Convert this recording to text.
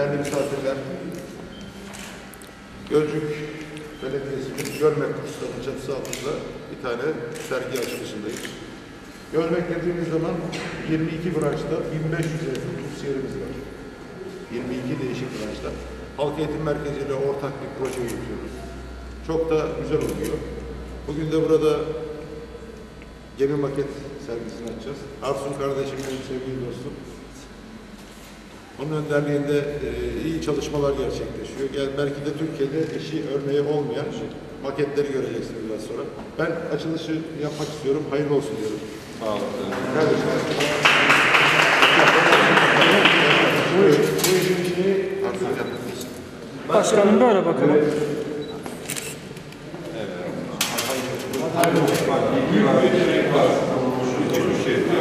değerli misafirler, Gölcük Belediyesi'nin Görmek kurslarının çatısı altında bir tane sergi açılışındayız. Görmek dediğimiz zaman 22 branşta 1500 yakın kursiyerimiz var. 22 değişik branşta. Halk Eğitim Merkezi ile ortak bir proje yürütüyoruz. Çok da güzel oluyor. Bugün de burada gemi maket sergisini açacağız. Arsun kardeşim benim sevgili dostum. Onun önderliğinde e, iyi çalışmalar gerçekleşiyor. Gel, belki de Türkiye'de eşi örneği olmayan maketleri göreceksiniz biraz sonra. Ben açılışı yapmak istiyorum. Hayırlı olsun diyorum. Sağ olun. Kardeşler. Bu, bu işin yapmışsın. Başkanım böyle bakalım. Ben, ben biraz hayal